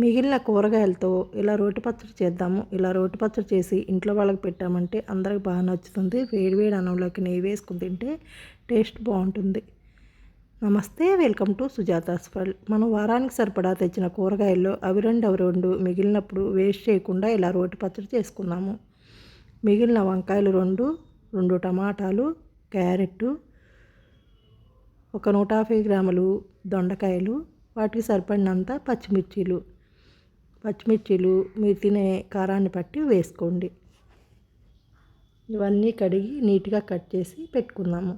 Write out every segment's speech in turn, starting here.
మిగిలిన కూరగాయలతో ఇలా రోటి పచ్చడి చేద్దాము. ఇలా రోటి పచ్చడి చేసి ఇంట్లో వాళ్ళకి పెట్టామంటే అందరికి బాగా నచ్చుతుంది. వేడివేడి అన్నంలోకి నెయ్యి వేసుకుని తింటే టేస్ట్ బాగుంటుంది. నమస్తే వెల్కమ్ టు సుజాతాస్ ఫల్ మనం వారానికి సరిపడా తెచ్చిన కూరగాయల్లో అవి రెండు అవి రెండు మిగిలినప్పుడు వేస్ట్ చేయకుండా ఇలా రోటి పచ్చడి చేసుకున్నాము మిగిలిన వంకాయలు రెండు రెండు టమాటాలు క్యారెట్ ఒక నూట యాభై గ్రాములు దొండకాయలు వాటికి సరిపడినంత పచ్చిమిర్చీలు పచ్చిమిర్చీలు మీరు తినే కారాన్ని బట్టి వేసుకోండి. ఇవన్నీ కడిగి నీట్గా కట్ చేసి పెట్టుకున్నాము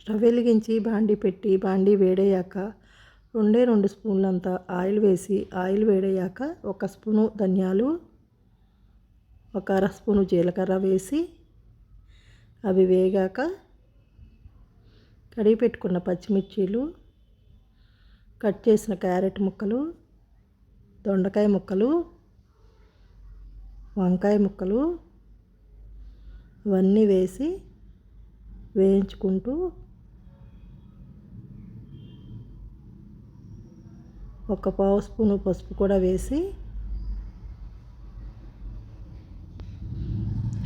స్టవ్ వెలిగించి బాండీ పెట్టి బాండీ వేడయ్యాక రెండే రెండు స్పూన్లంత ఆయిల్ వేసి ఆయిల్ వేడయ్యాక ఒక స్పూను ధనియాలు ఒక అర స్పూను జీలకర్ర వేసి అవి వేగాక కడిగి పెట్టుకున్న పచ్చిమిర్చీలు కట్ చేసిన క్యారెట్ ముక్కలు దొండకాయ ముక్కలు వంకాయ ముక్కలు ఇవన్నీ వేసి వేయించుకుంటూ ఒక పావు స్పూను పసుపు కూడా వేసి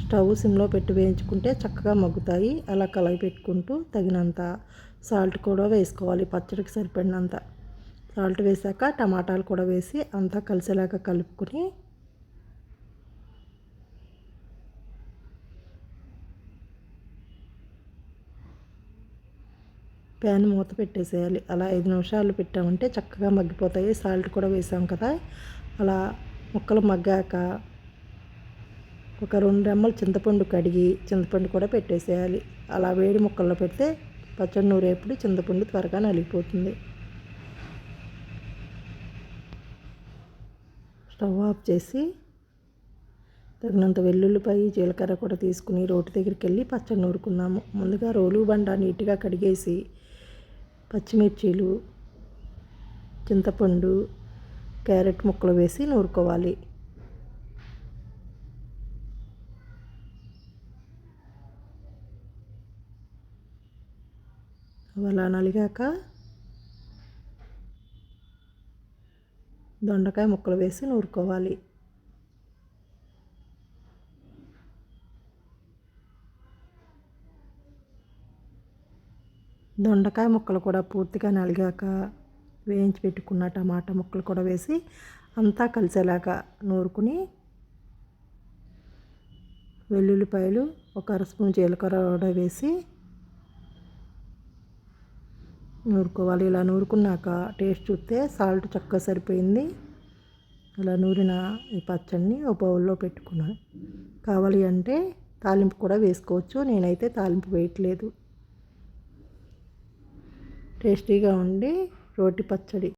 స్టవ్ సిమ్లో పెట్టి వేయించుకుంటే చక్కగా మగ్గుతాయి. అలా కలయి పెట్టుకుంటూ తగినంత సాల్ట్ కూడా వేసుకోవాలి పచ్చడికి సరిపడినంత. సాల్ట్ వేసాక టమాటాలు కూడా వేసి అంతా కలిసేలాగా కలుపుకొని ప్యాన్ మూత పెట్టేసేయాలి. అలా ఐదు నిమిషాలు పెట్టామంటే చక్కగా మగ్గిపోతాయి. సాల్ట్ కూడా వేసాం కదా. అలా ముక్కలు మగ్గాక ఒక రెండు రెమ్మలు చింతపండు కడిగి చింతపండు కూడా పెట్టేసేయాలి. అలా వేడి ముక్కల్లో పెడితే పచ్చడి నూరేపుడు చింతపండు త్వరగా నలిగిపోతుంది. స్టవ్ ఆఫ్ చేసి తగినంత వెల్లుల్లిపాయ జీలకర్ర కూడా తీసుకుని రోటి దగ్గరికి వెళ్ళి పచ్చడి నూరుకున్నాము ముందుగా రోలు బండ నీట్గా కడిగేసి పచ్చిమిర్చీలు చింతపండు క్యారెట్ ముక్కలు వేసి నూరుకోవాలి. అలా నలిగాక దొండకాయ ముక్కలు వేసి నూరుకోవాలి. దొండకాయ ముక్కలు కూడా పూర్తిగా నలిగాక వేయించి పెట్టుకున్న టమాటా ముక్కలు కూడా వేసి అంతా కలిసేలాగా నూరుకుని వెల్లుల్లిపాయలు ఒక అర స్పూన్ జీలకర్ర కూడా వేసి నూరుకోవాలి. ఇలా నూరుకున్నాక టేస్ట్ చూస్తే సాల్ట్ చక్కగా సరిపోయింది. ఇలా నూరిన ఈ పచ్చడిని ఒక బౌల్లో పెట్టుకున్నాను కావాలి అంటే తాలింపు కూడా వేసుకోవచ్చు. నేనైతే తాలింపు వేయట్లేదు. టేస్టీగా ఉండి రోటి పచ్చడి.